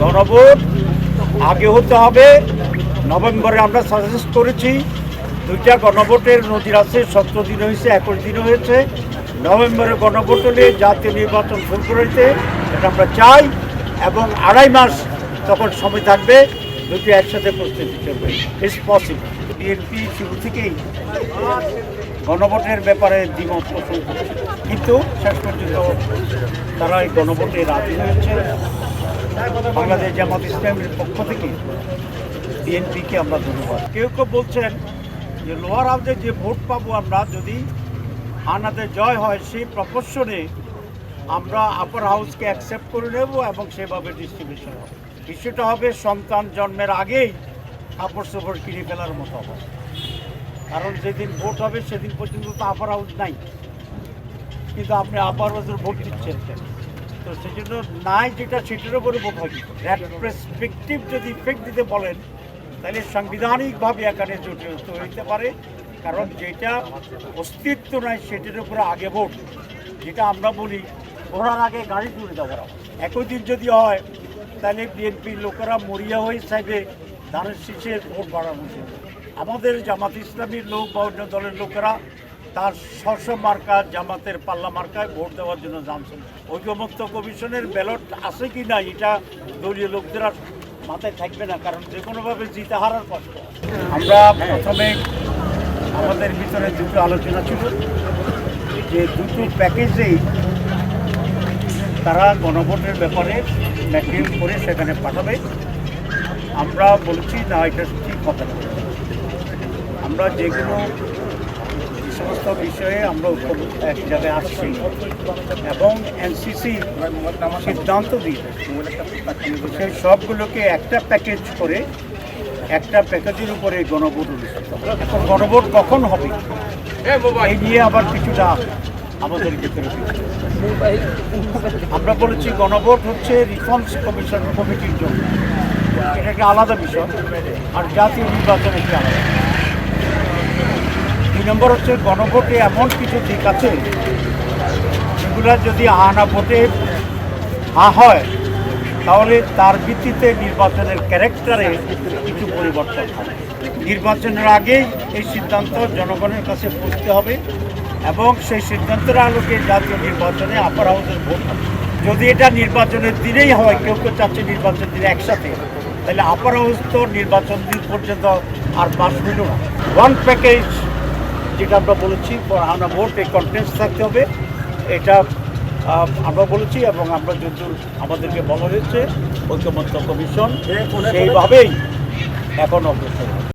গণভোট আগে হতে হবে। নভেম্বরে আমরা সাজেস্ট করেছি, দুইটা গণভোটের নদীর আছে, সতেরো দিন হয়েছে, একুশ দিন হয়েছে। নভেম্বরে গণভোট হলে জাতীয় নির্বাচন শুরু করেছে এটা আমরা চাই, এবং আড়াই মাস তখন সময় থাকবে দুটি একসাথে প্রস্তুতি চলবে। ইটস পসিবল বিএনপি শুরু থেকেই গণভোটের ব্যাপারে দ্বিমত পোষণ করছে। কিন্তু শেষ পর্যন্ত তারা এই গণভোটে রাজি হয়েছে। বাংলাদেশ জামাত ইসলামের পক্ষ থেকে বিএনপিকে আমরা ধন্যবাদ। কেউ কেউ বলছেন যে লোয়ার হাউসে যে ভোট পাবো আমরা, যদি আনাদের জয় হয়, সেই প্রপোর্শনে আমরা আপার হাউসকে অ্যাকসেপ্ট করে নেব এবং সেভাবে ডিস্ট্রিবিউশন হবে। বিষয়টা হবে সন্তান জন্মের আগেই কাপড় চোপড় কিনে ফেলার মতো হবে কারণ যেদিন ভোট হবে, সেদিন পর্যন্ত তো আপার হাউস নাই। কিন্তু আপনি আপার হাউসের ভোট দিচ্ছেন? তো সেই জন্য নাই যেটা সেটার উপরে হয় রেসপেক্টিভ যদি ইফেক্ট দিতে বলেন, তাহলে সাংবিধানিকভাবে এখানে জটিলতা হইতে পারে, কারণ যেটা অস্তিত্ব নাই সেটার উপরে আগে ভোট। যেটা আমরা বলি, ঘোড়ার আগে গাড়ি তুলে দেওয়া একই দিন যদি হয়, তাহলে বিএনপির লোকেরা মরিয়া হয়ে চাইবে ধানের শীষের ভোট বাড়ানো। আমাদের জামাত ইসলামীর লোক বা অন্য দলের লোকেরা তার স্বস্ব মার্কা জামাতের পাল্লা মার্কায় ভোট দেওয়ার জন্য জানছেন। ঐক্যমুক্ত কমিশনের ব্যালট আছে কি না এটা দলীয় লোকদের আর মাথায় থাকবে না, কারণ যে কোনোভাবে জিতে হারার কষ্ট। আমরা প্রথমে আমাদের ভিতরে দুটো আলোচনা ছিল যে দুটো প্যাকেজেই তারা গণভোটের ব্যাপারে ম্যাটেরিয়াল করে সেখানে পাঠাবে। আমরা বলছি, না, এটা ঠিক কথা আমরা যে সমস্ত বিষয়ে আমরা এক জায়গায় আসছি এবং এনসিসি সিদ্ধান্ত দিয়ে সেই সবগুলোকে একটা প্যাকেজ করে একটা প্যাকেজের উপরে গণভোট এখন গণভোট কখন হবে? এই নিয়ে আবার কিছুটা আমাদের ভিতরে আমরা বলেছি গণভোট হচ্ছে রিফর্মস কমিশন কমিটির জন্য। এটা একটা আলাদা বিষয়। আর জাতীয় নির্বাচন একটি আলাদা নম্বর হচ্ছে গণভোটে এমন কিছু দিক আছে? যেগুলো যদি আনা ভোটে হা হয়, তাহলে তার ভিত্তিতে নির্বাচনের ক্যারেক্টারে কিছু পরিবর্তন হবে। নির্বাচনের আগেই এই সিদ্ধান্ত জনগণের কাছে পৌঁছতে হবে এবং সেই সিদ্ধান্তের আলোকে জাতীয় নির্বাচনে আপার হাউসের ভোট যদি এটা নির্বাচনের দিনেই হয়, কেউ কেউ চাচ্ছে নির্বাচন দিনে একসাথে, তাহলে আপার হাউস তো নির্বাচন দিন পর্যন্ত আর পাস হইল না। ওয়ান প্যাকেজ যেটা আমরা বলেছি আমরা ভোট এই কনফিডেন্স থাকতে হবে এটা আমরা বলেছি এবং আমরা যদি আমাদেরকে বলা হয়েছে ঐক্যমত্য কমিশন সেইভাবেই এখন অগ্রসর হবে।